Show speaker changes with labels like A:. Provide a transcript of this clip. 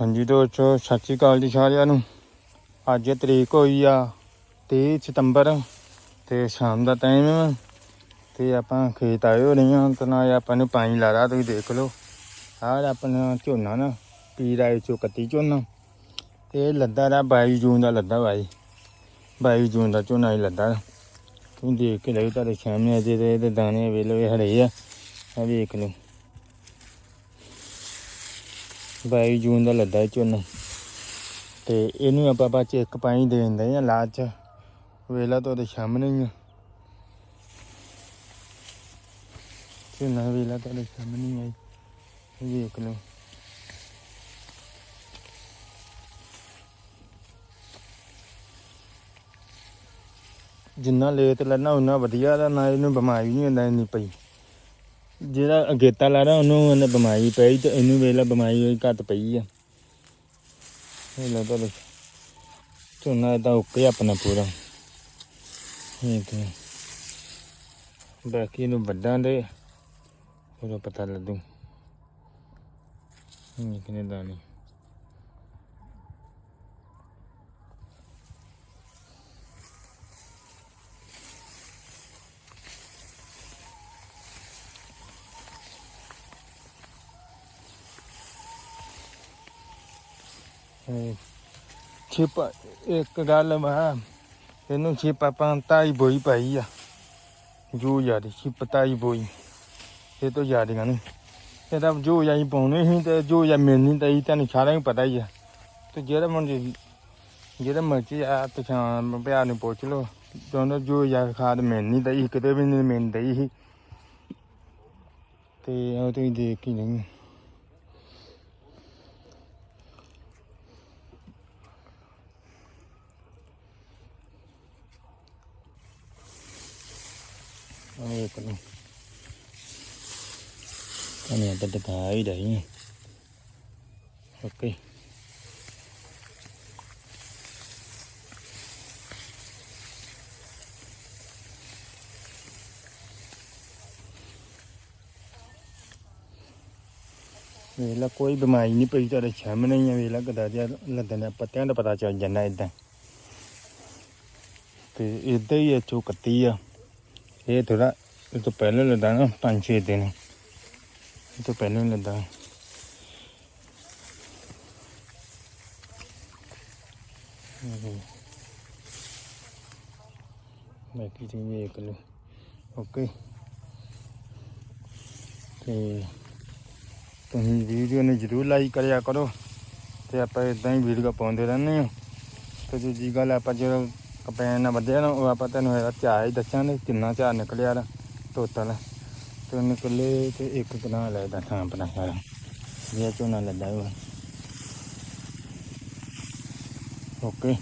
A: ਹਾਂਜੀ ਦੋਸਤੋ, ਸਤਿ ਸ਼੍ਰੀ ਅਕਾਲ ਜੀ ਸਾਰਿਆਂ ਨੂੰ। ਅੱਜ ਤਰੀਕ ਹੋਈ ਆ 23 ਸਤੰਬਰ ਤੇ ਸ਼ਾਮ ਦਾ ਟਾਈਮ ਆ ਤੇ ਆਪਾਂ ਖੇਤ ਆਏ ਹੋ ਰਹੇ ਹਾਂ ਤੇ ਨਾਲ ਆਪਾਂ ਨੂੰ ਪਾਣੀ ਲਾ ਰਿਹਾ ਤੁਸੀਂ ਦੇਖ ਲਓ। ਆਹ ਆਪਣਾ ਝੋਨਾ ਨਾ, ਪੀਰ ਆਏ ਚੋਂ ਕੱਤੀ ਝੋਨਾ। ਤੇ ਲੱਦਾ ਦਾ 22 ਜੂਨ ਦਾ ਲੱਦਾ ਬਾਈ 22 ਜੂਨ ਦਾ ਝੋਨਾ ਹੀ ਲੱਦਾ। ਤੁਸੀਂ ਦੇਖ ਕੇ ਲਓ, ਤੁਹਾਡੇ ਸਾਹਮਣੇ ਜਿਹਦੇ ਇਹਦੇ ਦਾਣੇ ਵੇਲੇ ਹਰੇ ਆ। ਆ ਵੇਖ ਲਓ। 22 ਜੂਨ ਦਾ ਲੱਦਾ ਇਹ ਝੋਨਾ। ਤੇ ਇਹਨੂੰ ਆਪਾਂ ਬਾਅਦ ਚ ਇੱਕ ਪਾਣੀ ਦੇ ਦਿੰਦੇ ਆ ਲਾਦ ਚ। ਵੇਲਾ ਤਾਂ ਉਹਦੇ ਸਾਹਮਣੇ ਹੀ ਆ। ਝੋਨਾ ਵੇਲਾ ਤੁਹਾਡੇ ਸਾਹਮਣੇ ਹੀ ਆ ਇਹ ਵੇਖ ਲਓ। ਜਿੰਨਾ ਲੇਟ ਲੈਣਾ ਉਹਨਾਂ ਵਧੀਆ ਦਾ ਨਾ ਇਹਨੂੰ ਬਿਮਾਰੀ ਨਹੀਂ ਹੁੰਦਾ, ਇੰਨੀ ਪਈ। ਜਿਹੜਾ ਅਗੇਤਾ ਲਾ ਰਿਹਾ ਉਹਨੂੰ ਇਹਨੇ ਬਿਮਾਰੀ ਪਈ ਤੇ ਇਹਨੂੰ ਵੇਲਾ ਬਿਮਾਰੀ ਹੋਈ, ਘੱਟ ਪਈ ਆ। ਇਹ ਲੋ ਤਾਂ ਝੋਨਾ ਇਦਾਂ ਓਕੇ ਆਪਣਾ ਪੂਰਾ। ਇਹ ਤੇ ਬਾਕੀ ਇਹਨੂੰ ਵੱਡਾਂ ਦੇ, ਉਹਦਾ ਪਤਾ ਲੱਗੂ। ਇਹ ਕਿਨੇ ਦਾਣੇ। ਛਿਪ, ਇੱਕ ਗੱਲ ਵਾ, ਇਹਨੂੰ ਛਿਪ ਆਪਾਂ ਤਾਈ ਬੋਈ ਪਾਈ ਆ। ਜੋ ਯਾਰੀ ਛਿਪ ਤਾਈ ਬੋਈ, ਇਹ ਤੋਂ ਯਾਰੀਆਂ ਨਹੀਂ ਤਾਂ ਜੋ ਯਾਈ ਪਾਉਣੇ ਸੀ ਤੇ ਜੋ ਯਾ ਮਿਲਣੀ ਤਾਂ ਇਹ ਤੁਹਾਨੂੰ ਸਾਰਿਆਂ ਨੂੰ ਪਤਾ ਹੀ ਆ। ਤੇ ਜਿਹੜਾ ਮਨ ਜਿਹੜਾ ਮਰਜ਼ੀ ਆ, ਪਛਾਣ, ਪਿਆਰ ਨੂੰ ਪੁੱਛ ਲਓ। ਜਦੋਂ ਜੋ ਯਾ ਖਾਦ ਮਿਲਣੀ ਤਾਂ ਇਹ ਕਿਤੇ ਵੀ ਨਹੀਂ ਮਿਲਦੀ ਸੀ। ਤੇ ਉਹ ਤੁਸੀਂ ਦੇਖ ਹੀ ਨਹੀਂ। ਉਹ ਇੱਕ ਨੂੰ ਕਨੇ ਤਾਂ ਦਿਖਾਈ ਵੇਲਾ ਕੋਈ ਬਿਮਾਰੀ ਨਹੀਂ ਪਈ ਤੁਹਾਡੇ ਸਾਹਮਣੇ ਹੀ ਆ ਵੇਲਾ ਗਦਾ ਜਿਹਾ ਲੱਦਣ ਦਾ ਪੱਤਿਆਂ ਦਾ ਪਤਾ ਚੱਲ ਜਾਂਦਾ ਇਦਾਂ ਤੇ ਇਦਾਂ ਹੀ ਇਹ ਕੱਤੀ ਆ ਇਹ ਥੋੜਾ ਇਹ ਤੋਂ ਪਹਿਲਾਂ ਲੱਦਾ ਨਾ ਪੰਜ ਛੇ ਦਿਨ ਇਹ ਤੋਂ ਪਹਿਲਾਂ ਹੀ ਲੱਦਾ ਬਾਕੀ ਤੁਸੀਂ ਵੇਖ ਲਓ ਓਕੇ ਤੇ ਤੁਸੀਂ ਵੀਡੀਓ ਨੂੰ ਜ਼ਰੂਰ ਲਾਈਕ ਕਰਿਆ ਕਰੋ ਤੇ ਆਪਾਂ ਇਦਾਂ ਹੀ ਵੀਡੀਓ ਪਾਉਂਦੇ ਰਹਿੰਦੇ ਹਾਂ ਤੇ ਦੂਜੀ ਗੱਲ ਆਪਾਂ ਜਦੋਂ ਕਪੈਨ ਨਾਲ ਵੱਧਿਆ ਨਾ, ਉਹ ਆਪਾਂ ਤੁਹਾਨੂੰ ਇਹਦਾ ਝਾੜ ਹੀ ਦੱਸਾਂਗੇ, ਕਿੰਨਾ ਝਾੜ ਨਿਕਲਿਆ ਦਾ ਟੋਟਲ ਤੇ ਨਿਕਲੇ ਤੇ ਇੱਕ ਕਨਾ ਲੱਗਦਾ ਥਾਂ ਆਪਣਾ ਸਾਰਾ। ਇਹ ਝੋਨਾ ਲੱਦਾ ਹੋਇਆ ਓਕੇ